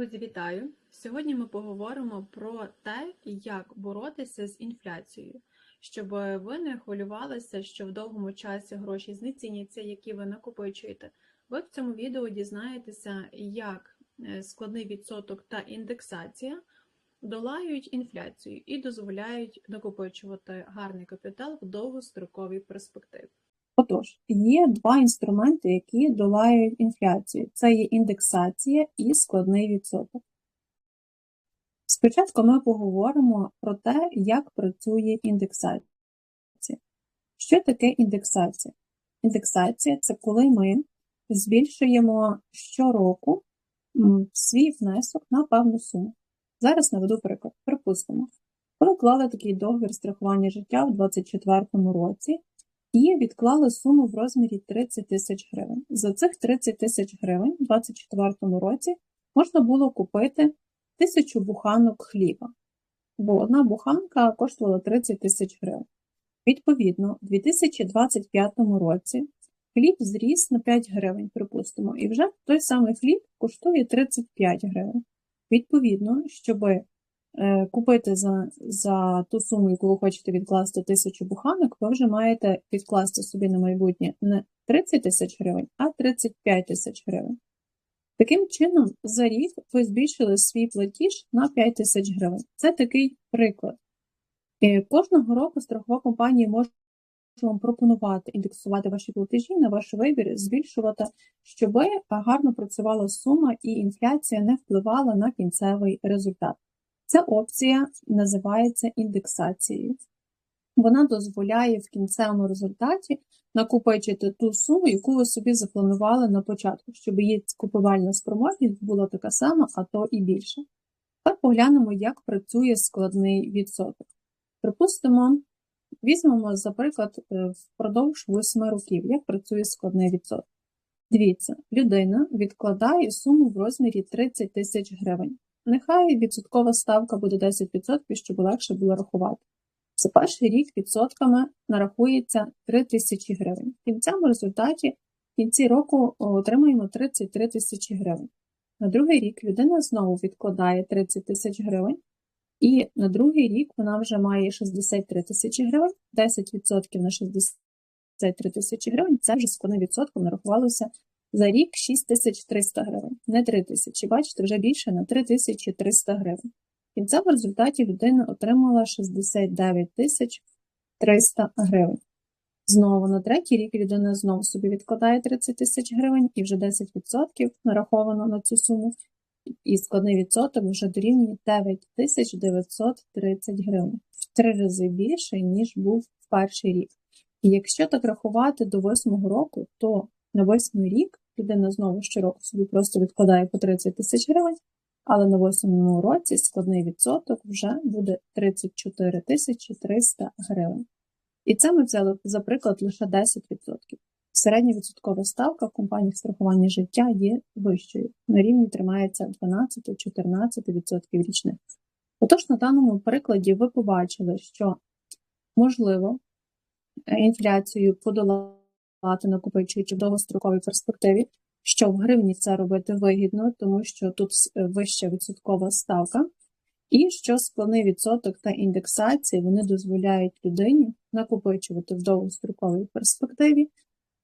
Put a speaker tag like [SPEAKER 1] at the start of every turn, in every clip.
[SPEAKER 1] Друзі, вітаю! Сьогодні ми поговоримо про те, як боротися з інфляцією, щоб ви не хвилювалися, що в довгому часі гроші знеціняться, які ви накопичуєте. Ви в цьому відео дізнаєтеся, як е, складний відсоток та індексація долають інфляцію і дозволяють накопичувати гарний капітал в довгостроковій перспективі.
[SPEAKER 2] Отож, є два інструменти, які долають інфляцію. Це є індексація і складний відсоток. Спочатку ми поговоримо про те, як працює індексація. Що таке індексація? Індексація це коли ми збільшуємо щороку свій внесок на певну суму. Зараз наведу приклад. Припустимо, ви уклали такий договір страхування життя в 2024 році і відклали суму в розмірі 30 тисяч гривень. За цих 30 тисяч гривень у 2024 році можна було купити тисячу буханок хліба, бо одна буханка коштувала 30 тисяч гривень. Відповідно, у 2025 році хліб зріс на 5 гривень, припустимо, і вже той самий хліб коштує 35 гривень. Відповідно, щоби купити за за ту суму, яку ви хочете відкласти тисячу буханок, ви вже маєте відкласти собі на майбутнє не 30 тисяч гривень, а 35 тисяч гривень. Таким чином, за рік ви збільшили свій платіж на 5 тисяч гривень. Це такий приклад. Кожного року страхова компанія може вам пропонувати індексувати ваші платежі на ваш вибір, збільшувати, щоб гарно працювала сума і інфляція не впливала на кінцевий результат. Ця опція називається індексацією. Вона дозволяє в кінцевому результаті накопичити ту суму, яку ви собі запланували на початку, щоб її купувальна спроможність була така сама, а то і більше. Тепер поглянемо, як працює складний відсоток. Припустимо, візьмемо, за приклад, е, впродовж 8 років, як працює складний відсоток. Дивіться, людина відкладає суму в розмірі 30 тисяч гривень. Нехай відсоткова ставка буде 10%, щоб легше було рахувати. За перший рік відсотками нарахується 3 тисячі гривень. В кінцевому результаті в кінці року отримаємо 33 тисячі гривень. На другий рік людина знову відкладає 30 тисяч гривень, і на другий рік вона вже має 63 тисячі гривень, 10% на 63 тисячі гривень це вже складним відсотком нарахувалося за рік 6300 гривень, не 3000. Бачите, вже більше на 3300 гривень. В результаті людина отримала 69 300 гривень. Знову на третій рік людина знову собі відкладає 30 тисяч гривень і вже 10% нараховано на цю суму, і складний відсоток вже дорівнює 9930 гривень. В три рази більше, ніж був в перший рік. І якщо так рахувати до восьмого року, то на восьмий рік людина знову щороку собі просто відкладає по 30 тисяч гривень, але на восьмому році складний відсоток вже буде 34 тисячі 300 гривень. І це ми взяли, за приклад, лише 10%. Середня відсоткова ставка в компаніях страхування життя є вищою. На рівні тримається 12-14% річних. Отож, на даному прикладі ви побачили, що можливо інфляцію подолати накопичуючи в довгостроковій перспективі, що в гривні це робити вигідно, тому що тут е, вища відсоткова ставка, і що складний відсоток та індексації вони дозволяють людині накопичувати в довгостроковій перспективі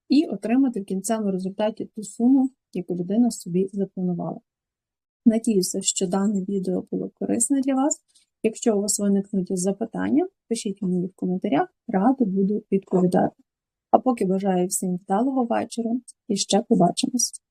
[SPEAKER 2] і отримати в кінцевому результаті ту суму, яку людина собі запланувала. Надіюся, що дане відео було корисне для вас. Якщо у вас виникнуть запитання, пишіть мені в коментарях, радо буду відповідати. А поки бажаю всім вдалого вечора і ще побачимось!